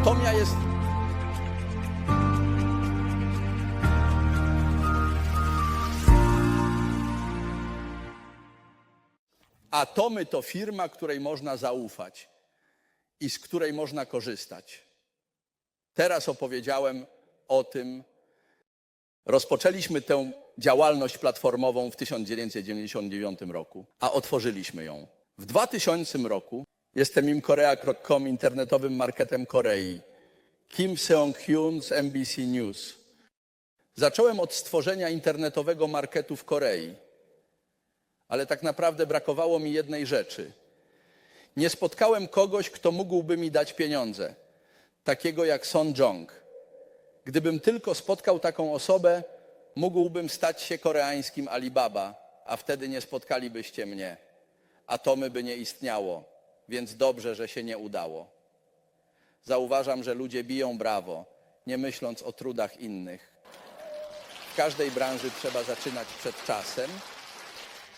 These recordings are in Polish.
Atomia jest. Atomy to firma, której można zaufać i z której można korzystać. Teraz opowiedziałem o tym. Rozpoczęliśmy tę działalność platformową w 1999 roku, a otworzyliśmy ją. W 2000 roku jestem imkorea.com, internetowym marketem Korei. Kim Seong-hyun z NBC News. Zacząłem od stworzenia internetowego marketu w Korei, ale tak naprawdę brakowało mi jednej rzeczy. Nie spotkałem kogoś, kto mógłby mi dać pieniądze, takiego jak Son Jong. Gdybym tylko spotkał taką osobę, mógłbym stać się koreańskim Alibaba, a wtedy nie spotkalibyście mnie. Atomy by nie istniało, więc dobrze, że się nie udało. Zauważam, że ludzie biją brawo, nie myśląc o trudach innych. W każdej branży trzeba zaczynać przed czasem,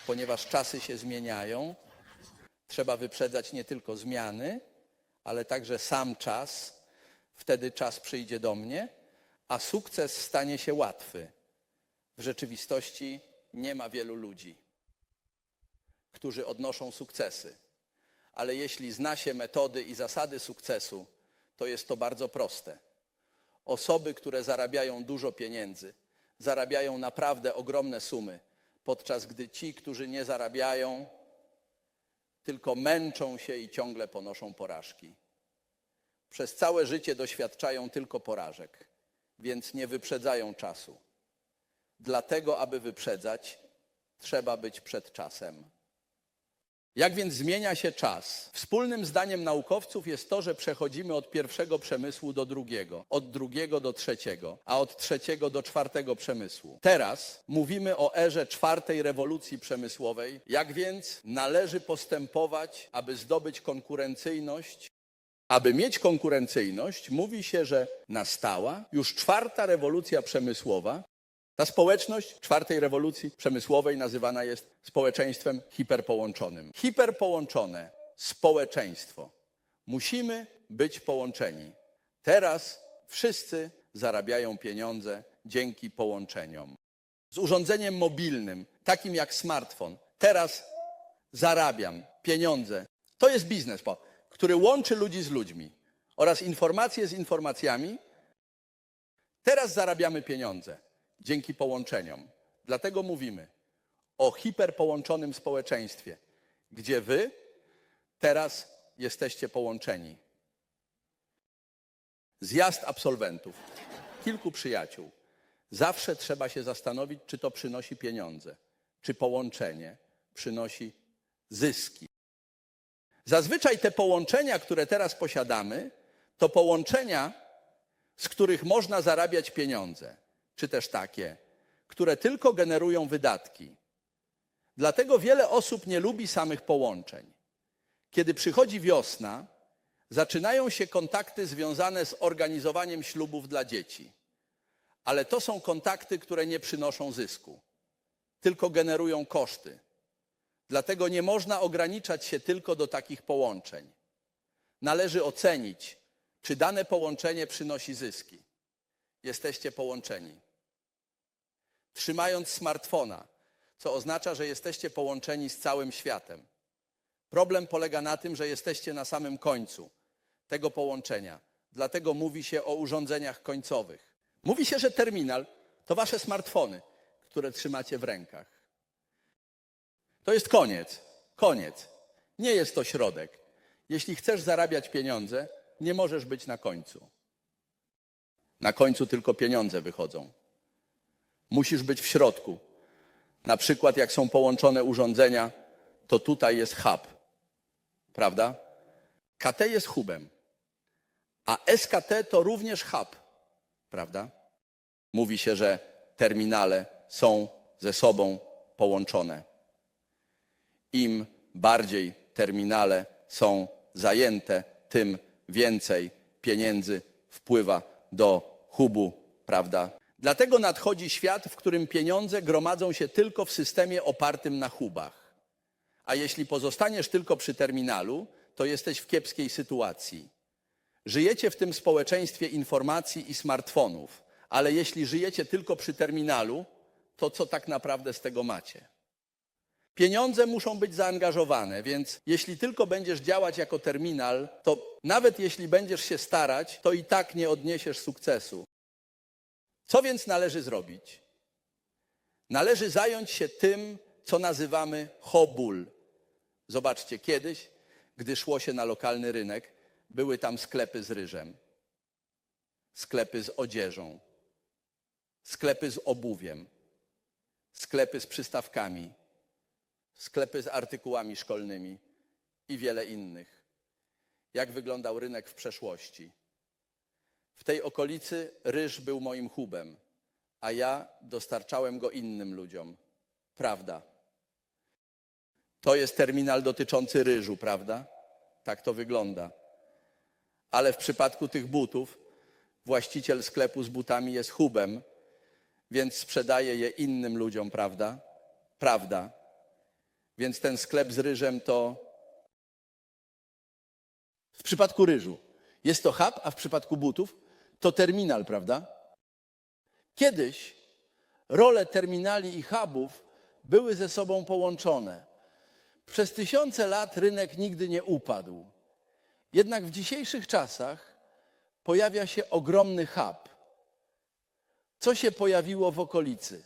ponieważ czasy się zmieniają. Trzeba wyprzedzać nie tylko zmiany, ale także sam czas. Wtedy czas przyjdzie do mnie, a sukces stanie się łatwy. W rzeczywistości nie ma wielu ludzi, którzy odnoszą sukcesy. Ale jeśli zna się metody i zasady sukcesu, to jest to bardzo proste. Osoby, które zarabiają dużo pieniędzy, zarabiają naprawdę ogromne sumy, podczas gdy ci, którzy nie zarabiają, tylko męczą się i ciągle ponoszą porażki. Przez całe życie doświadczają tylko porażek, więc nie wyprzedzają czasu. Dlatego, aby wyprzedzać, trzeba być przed czasem. Jak więc zmienia się czas? Wspólnym zdaniem naukowców jest to, że przechodzimy od pierwszego przemysłu do drugiego, od drugiego do trzeciego, a od trzeciego do czwartego przemysłu. Teraz mówimy o erze czwartej rewolucji przemysłowej. Jak więc należy postępować, aby zdobyć konkurencyjność? Aby mieć konkurencyjność, mówi się, że nastała już czwarta rewolucja przemysłowa, ta społeczność czwartej rewolucji przemysłowej nazywana jest społeczeństwem hiperpołączonym. Hiperpołączone społeczeństwo. Musimy być połączeni. Teraz wszyscy zarabiają pieniądze dzięki połączeniom. Z urządzeniem mobilnym, takim jak smartfon, teraz zarabiam pieniądze. To jest biznes, który łączy ludzi z ludźmi oraz informacje z informacjami, Teraz zarabiamy pieniądze dzięki połączeniom. Dlatego mówimy o hiperpołączonym społeczeństwie, gdzie wy teraz jesteście połączeni. Zjazd absolwentów, kilku przyjaciół. Zawsze trzeba się zastanowić, czy to przynosi pieniądze, czy połączenie przynosi zyski. Zazwyczaj te połączenia, które teraz posiadamy, to połączenia, z których można zarabiać pieniądze, czy też takie, które tylko generują wydatki. Dlatego wiele osób nie lubi samych połączeń. Kiedy przychodzi wiosna, zaczynają się kontakty związane z organizowaniem ślubów dla dzieci. Ale to są kontakty, które nie przynoszą zysku, tylko generują koszty. Dlatego nie można ograniczać się tylko do takich połączeń. Należy ocenić, czy dane połączenie przynosi zyski. Jesteście połączeni. Trzymając smartfona, co oznacza, że jesteście połączeni z całym światem. Problem polega na tym, że jesteście na samym końcu tego połączenia. Dlatego mówi się o urządzeniach końcowych. Mówi się, że terminal to wasze smartfony, które trzymacie w rękach. To jest koniec. Koniec. Nie jest to środek. Jeśli chcesz zarabiać pieniądze, nie możesz być na końcu. Na końcu tylko pieniądze wychodzą. Musisz być w środku. Na przykład, jak są połączone urządzenia, to tutaj jest hub. Prawda? KT jest hubem, a SKT to również hub. Prawda? Mówi się, że terminale są ze sobą połączone im bardziej terminale są zajęte, tym więcej pieniędzy wpływa do hubu, prawda? Dlatego nadchodzi świat, w którym pieniądze gromadzą się tylko w systemie opartym na hubach. A jeśli pozostaniesz tylko przy terminalu, to jesteś w kiepskiej sytuacji. Żyjecie w tym społeczeństwie informacji i smartfonów, ale jeśli żyjecie tylko przy terminalu, to co tak naprawdę z tego macie? Pieniądze muszą być zaangażowane, więc jeśli tylko będziesz działać jako terminal, to nawet jeśli będziesz się starać, to i tak nie odniesiesz sukcesu. Co więc należy zrobić? Należy zająć się tym, co nazywamy hobul. Zobaczcie, kiedyś, gdy szło się na lokalny rynek, były tam sklepy z ryżem, sklepy z odzieżą, sklepy z obuwiem, sklepy z przystawkami, sklepy z artykułami szkolnymi i wiele innych. Jak wyglądał rynek w przeszłości? W tej okolicy ryż był moim hubem, a ja dostarczałem go innym ludziom. Prawda. To jest terminal dotyczący ryżu, prawda? Tak to wygląda. Ale w przypadku tych butów właściciel sklepu z butami jest hubem, więc sprzedaje je innym ludziom, prawda? Prawda. Więc ten sklep z ryżem to. W przypadku ryżu jest to hub, a w przypadku butów to terminal, prawda? Kiedyś role terminali i hubów były ze sobą połączone. Przez tysiące lat rynek nigdy nie upadł. Jednak w dzisiejszych czasach pojawia się ogromny hub. Co się pojawiło w okolicy?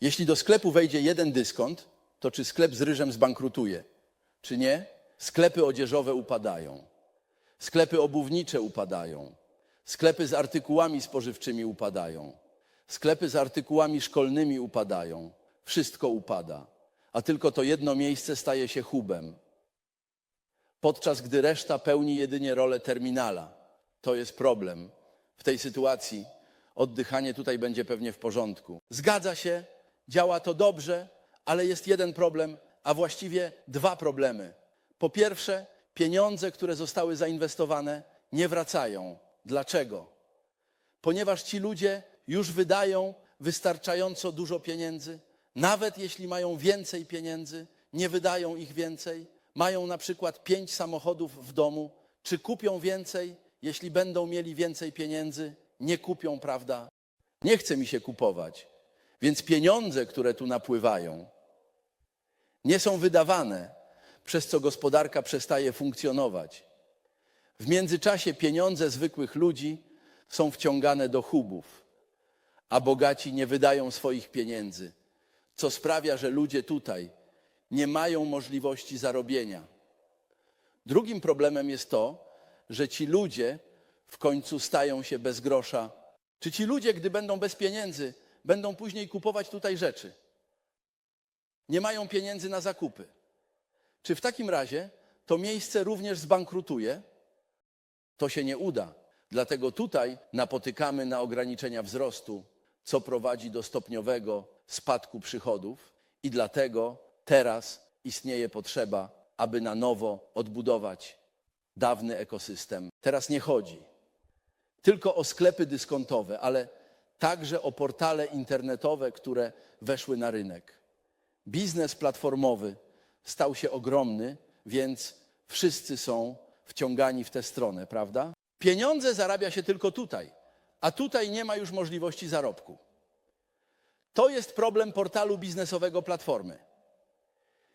Jeśli do sklepu wejdzie jeden dyskont, to czy sklep z ryżem zbankrutuje? Czy nie? Sklepy odzieżowe upadają. Sklepy obuwnicze upadają. Sklepy z artykułami spożywczymi upadają. Sklepy z artykułami szkolnymi upadają. Wszystko upada. A tylko to jedno miejsce staje się hubem. Podczas gdy reszta pełni jedynie rolę terminala. To jest problem. W tej sytuacji oddychanie tutaj będzie pewnie w porządku. Zgadza się, działa to dobrze, ale jest jeden problem, a właściwie dwa problemy. Po pierwsze, pieniądze, które zostały zainwestowane, nie wracają. Dlaczego? Ponieważ ci ludzie już wydają wystarczająco dużo pieniędzy, nawet jeśli mają więcej pieniędzy, nie wydają ich więcej. Mają na przykład pięć samochodów w domu, czy kupią więcej, jeśli będą mieli więcej pieniędzy? Nie kupią, prawda? Nie chce mi się kupować. Więc pieniądze, które tu napływają, nie są wydawane, przez co gospodarka przestaje funkcjonować. W międzyczasie pieniądze zwykłych ludzi są wciągane do hubów, a bogaci nie wydają swoich pieniędzy, co sprawia, że ludzie tutaj nie mają możliwości zarobienia. Drugim problemem jest to, że ci ludzie w końcu stają się bez grosza. Czy ci ludzie, gdy będą bez pieniędzy, będą później kupować tutaj rzeczy? Nie mają pieniędzy na zakupy. Czy w takim razie to miejsce również zbankrutuje? To się nie uda. Dlatego tutaj napotykamy na ograniczenia wzrostu, co prowadzi do stopniowego spadku przychodów, i dlatego teraz istnieje potrzeba, aby na nowo odbudować dawny ekosystem. Teraz nie chodzi tylko o sklepy dyskontowe, ale także o portale internetowe, które weszły na rynek. Biznes platformowy stał się ogromny, więc wszyscy są wciągani w tę stronę, prawda? Pieniądze zarabia się tylko tutaj, a tutaj nie ma już możliwości zarobku. To jest problem portalu biznesowego Platformy.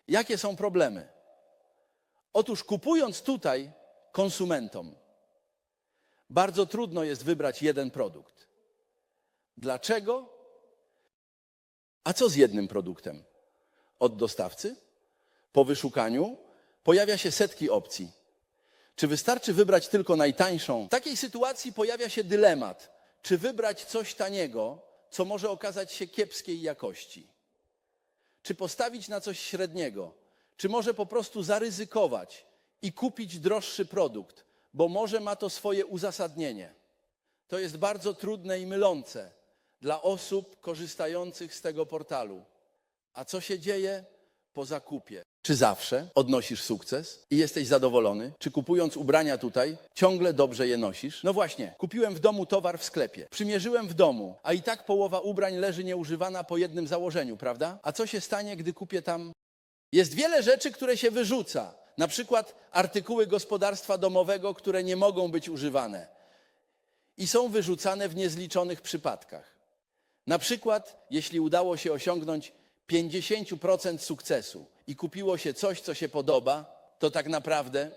Jakie są problemy? Otóż kupując tutaj konsumentom, bardzo trudno jest wybrać jeden produkt. Dlaczego? A co z jednym produktem? Od dostawcy? Po wyszukaniu pojawia się setki opcji. Czy wystarczy wybrać tylko najtańszą? W takiej sytuacji pojawia się dylemat, czy wybrać coś taniego, co może okazać się kiepskiej jakości. Czy postawić na coś średniego, czy może po prostu zaryzykować i kupić droższy produkt, bo może ma to swoje uzasadnienie. To jest bardzo trudne i mylące dla osób korzystających z tego portalu. A co się dzieje po zakupie? Czy zawsze odnosisz sukces i jesteś zadowolony? Czy kupując ubrania tutaj, ciągle dobrze je nosisz? No właśnie, kupiłem w domu towar w sklepie, przymierzyłem w domu, a i tak połowa ubrań leży nieużywana po jednym założeniu, prawda? A co się stanie, gdy kupię tam? Jest wiele rzeczy, które się wyrzuca. Na przykład artykuły gospodarstwa domowego, które nie mogą być używane i są wyrzucane w niezliczonych przypadkach. Na przykład, jeśli udało się osiągnąć 50% sukcesu i kupiło się coś, co się podoba, to tak naprawdę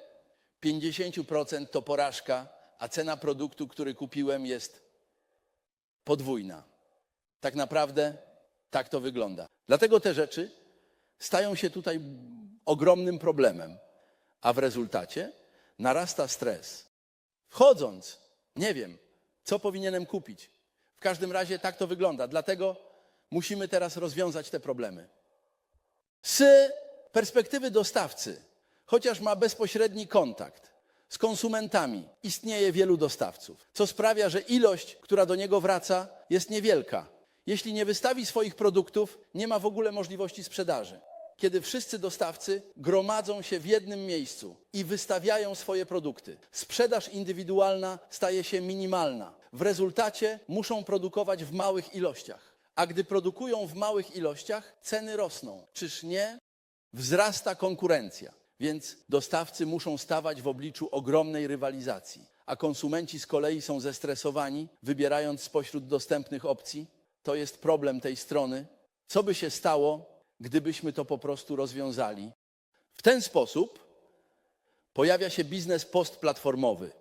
50% to porażka, a cena produktu, który kupiłem, jest podwójna. Tak naprawdę tak to wygląda. Dlatego te rzeczy stają się tutaj ogromnym problemem, a w rezultacie narasta stres. Wchodząc, nie wiem, co powinienem kupić. W każdym razie tak to wygląda. Dlatego musimy teraz rozwiązać te problemy. Z perspektywy dostawcy, chociaż ma bezpośredni kontakt z konsumentami, istnieje wielu dostawców, co sprawia, że ilość, która do niego wraca, jest niewielka. Jeśli nie wystawi swoich produktów, nie ma w ogóle możliwości sprzedaży. Kiedy wszyscy dostawcy gromadzą się w jednym miejscu i wystawiają swoje produkty, sprzedaż indywidualna staje się minimalna. W rezultacie muszą produkować w małych ilościach. A gdy produkują w małych ilościach, ceny rosną. Czyż nie? Wzrasta konkurencja, więc dostawcy muszą stawać w obliczu ogromnej rywalizacji, a konsumenci z kolei są zestresowani, wybierając spośród dostępnych opcji. To jest problem tej strony. Co by się stało, gdybyśmy to po prostu rozwiązali? W ten sposób pojawia się biznes postplatformowy.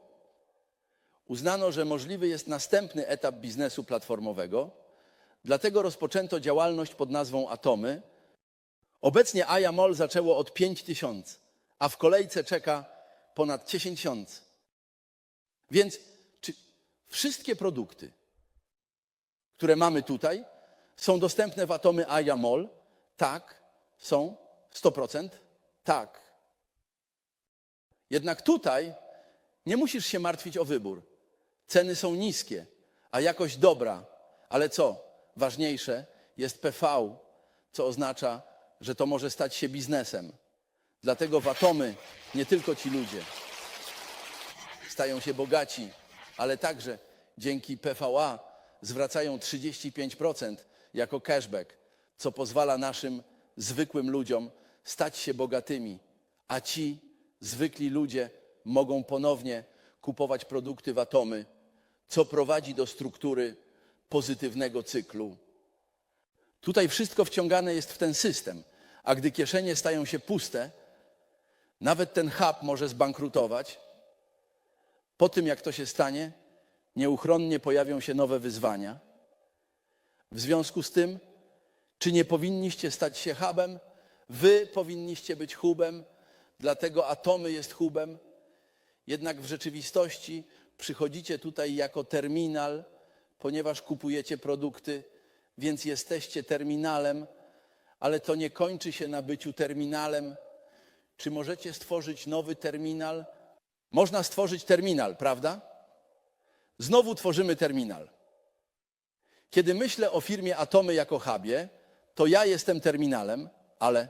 Uznano, że możliwy jest następny etap biznesu platformowego, dlatego rozpoczęto działalność pod nazwą Atomy, Obecnie Ayamol zaczęło od 5 tysięcy, a w kolejce czeka ponad 10 tysięcy. Więc czy wszystkie produkty, które mamy tutaj, są dostępne w atomy Ayamol? Tak, są 100%? Tak. Jednak tutaj nie musisz się martwić o wybór. Ceny są niskie, a jakość dobra. Ale co ważniejsze, jest PV, co oznacza, że to może stać się biznesem. Dlatego w atomy nie tylko ci ludzie stają się bogaci, ale także dzięki PVA zwracają 35% jako cashback, co pozwala naszym zwykłym ludziom stać się bogatymi, a ci zwykli ludzie mogą ponownie kupować produkty w atomy, co prowadzi do struktury pozytywnego cyklu. Tutaj wszystko wciągane jest w ten system, a gdy kieszenie stają się puste, nawet ten hub może zbankrutować. Po tym, jak to się stanie, nieuchronnie pojawią się nowe wyzwania. W związku z tym, czy nie powinniście stać się hubem? Wy powinniście być hubem, dlatego Atomy jest hubem. Jednak w rzeczywistości przychodzicie tutaj jako terminal, ponieważ kupujecie produkty, więc jesteście terminalem, ale to nie kończy się na byciu terminalem. Czy możecie stworzyć nowy terminal? Można stworzyć terminal, prawda? Znowu tworzymy terminal. Kiedy myślę o firmie Atomy jako hubie, to ja jestem terminalem, ale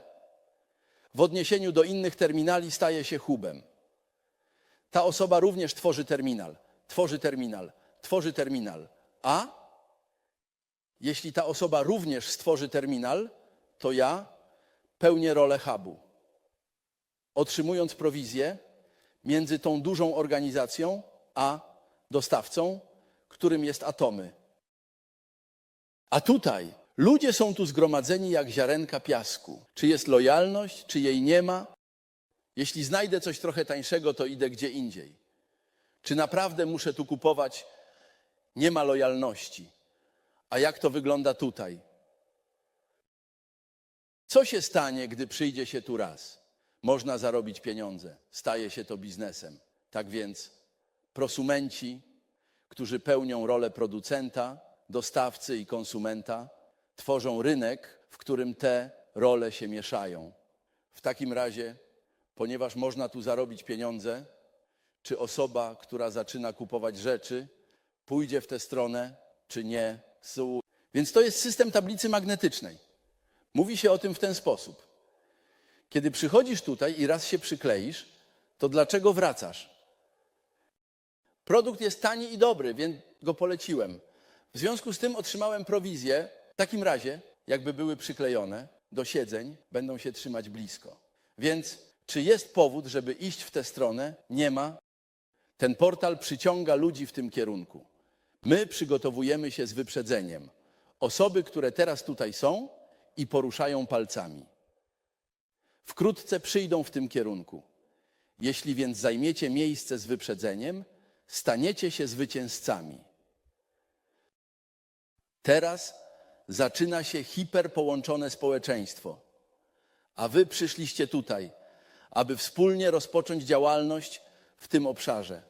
w odniesieniu do innych terminali staje się hubem. Ta osoba również tworzy terminal, tworzy terminal, tworzy terminal. A jeśli ta osoba również stworzy terminal, to ja pełnię rolę hubu. Otrzymując prowizję między tą dużą organizacją a dostawcą, którym jest atomy. A tutaj ludzie są tu zgromadzeni jak ziarenka piasku. Czy jest lojalność, czy jej nie ma? Jeśli znajdę coś trochę tańszego, to idę gdzie indziej. Czy naprawdę muszę tu kupować? Nie ma lojalności. A jak to wygląda tutaj? Co się stanie, gdy przyjdzie się tu raz? Można zarobić pieniądze, staje się to biznesem. Tak więc prosumenci, którzy pełnią rolę producenta, dostawcy i konsumenta, tworzą rynek, w którym te role się mieszają. W takim razie, ponieważ można tu zarobić pieniądze, czy osoba, która zaczyna kupować rzeczy, pójdzie w tę stronę, czy nie? Więc to jest system tablicy magnetycznej. Mówi się o tym w ten sposób. Kiedy przychodzisz tutaj i raz się przykleisz, to dlaczego wracasz? Produkt jest tani i dobry, więc go poleciłem. W związku z tym otrzymałem prowizję. W takim razie, jakby były przyklejone do siedzeń, będą się trzymać blisko. Więc Czy jest powód, żeby iść w tę stronę? Nie ma. Ten portal przyciąga ludzi w tym kierunku. My przygotowujemy się z wyprzedzeniem. Osoby, które teraz tutaj są i poruszają palcami. Wkrótce przyjdą w tym kierunku. Jeśli więc zajmiecie miejsce z wyprzedzeniem, staniecie się zwycięzcami. Teraz zaczyna się hiperpołączone społeczeństwo, a wy przyszliście tutaj, aby wspólnie rozpocząć działalność w tym obszarze.